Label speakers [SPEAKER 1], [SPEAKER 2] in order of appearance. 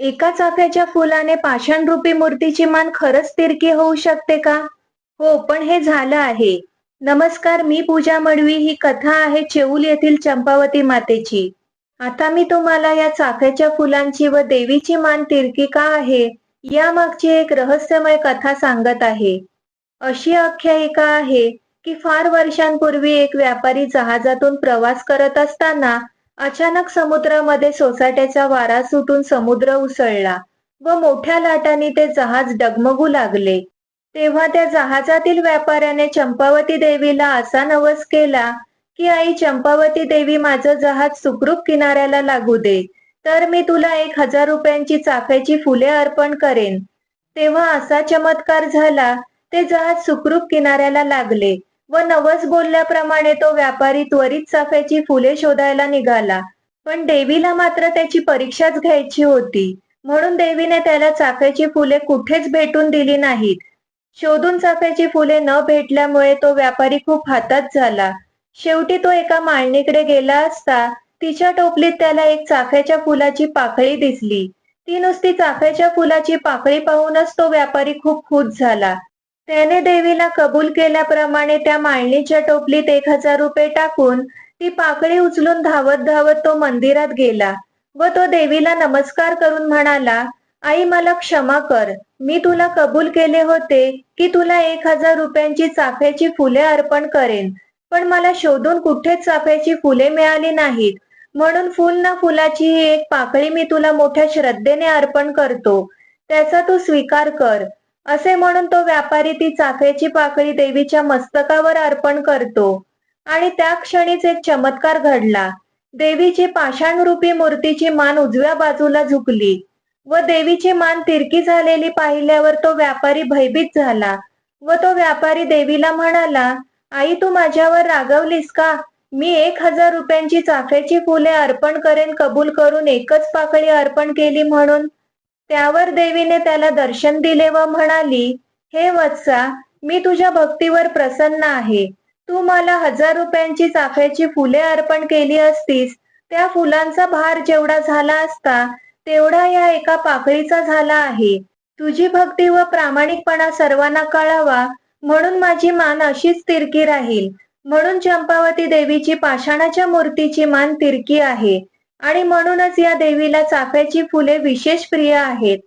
[SPEAKER 1] एका चाफ्याच्या फुलाने पाषाणरूपी मूर्तीची मान खरंच तिरकी होऊ शकते का? हो पण हे झालं आहे. नमस्कार मी पूजा मडवी. ही कथा आहे चेऊल येथील चंपावती मातेची. आता मी तुम्हाला या चाफ्याच्या फुलांची व देवीची मान तिरकी का आहे यामागची एक रहस्यमय कथा सांगत आहे. अशी आख्यायिका आहे की फार वर्षांपूर्वी एक व्यापारी जहाजातून प्रवास करत असताना अचानक समुद्रामध्ये सोसाट्याचा वारा सुटून समुद्र उसळला व मोठ्या लाटांनी ते जहाज डगमगू लागले. तेव्हा त्या जहाजातील व्यापाऱ्याने चंपावती देवीला असा नवस केला की आई चंपावती देवी माझं जहाज सुखरूप किनाऱ्याला लागू दे तर मी तुला एक हजार रुपयांची चाफ्याची फुले अर्पण करेन. तेव्हा असा चमत्कार झाला ते जहाज सुखरूप किनाऱ्याला लागले. व नवस बोलल्याप्रमाणे तो व्यापारी त्वरित चाफ्याची फुले शोधायला निघाला. पण देवीला मात्र त्याची परीक्षाच घ्यायची होती. म्हणून देवीने त्याला चाफ्याची फुले कुठेच भेटून दिली नाहीत. शोधून चाफ्याची फुले न भेटल्यामुळे तो व्यापारी खूप हातात झाला. शेवटी तो एका माळणीकडे गेला असता तिच्या टोपलीत त्याला एक चाफ्याच्या फुलाची पाकळी दिसली. ती नुसती चाफ्याच्या फुलाची पाकळी पाहूनच तो व्यापारी खूप खुश झाला. त्याने देवीला कबूल केल्याप्रमाणे त्या माळणीच्या टोपलीत एक हजार रुपये टाकून ती पाकळी उचलून धावत धावत तो मंदिरात गेला व तो देवीला नमस्कार करून म्हणाला आई मला क्षमा कर. मी तुला कबूल केले होते की तुला एक हजार रुपयांची चाफ्याची फुले अर्पण करेन पण मला शोधून कुठेच चाफ्याची फुले मिळाली नाहीत. म्हणून फुल ना फुलाची ही एक पाकळी मी तुला मोठ्या श्रद्धेने अर्पण करतो. त्याचा तू स्वीकार कर. असे म्हणून तो व्यापारी ती चाफ्याची पाकळी देवीच्या मस्तकावर अर्पण करतो. आणि त्या क्षणीच एक चमत्कार घडला. देवीची पाषाणरूपी मूर्तीची मान उजव्या बाजूला झुकली व देवीची मान तिरकी झालेली पाहिल्यावर तो व्यापारी भयभीत झाला व तो व्यापारी देवीला म्हणाला आई तू माझ्यावर रागवलीस का? मी एक हजार रुपयांची चाफ्याची फुले अर्पण करेन कबूल करून एकच पाकळी अर्पण केली म्हणून त्यावर देवीने त्याला दर्शन दिले व म्हणाली हे वत्सा मी तुझ्या भक्तीवर प्रसन्न आहे. तू मला हजार रुपयांची चाफ्याची फुले अर्पण केली असतीस त्या फुलांचा भार जेवढा झाला असता तेवढा या एका पाकळीचा झाला आहे. तुझी भक्ती व प्रामाणिकपणा सर्वांना कळावा. म्हणून माझी मान अशीच तिरकी राहील. म्हणून चंपावती देवीची पाषाणाच्या मूर्तीची मान तिरकी आहे. आणि म्हणूनच या देवीला चाफ्याची फुले विशेष प्रिय आहेत.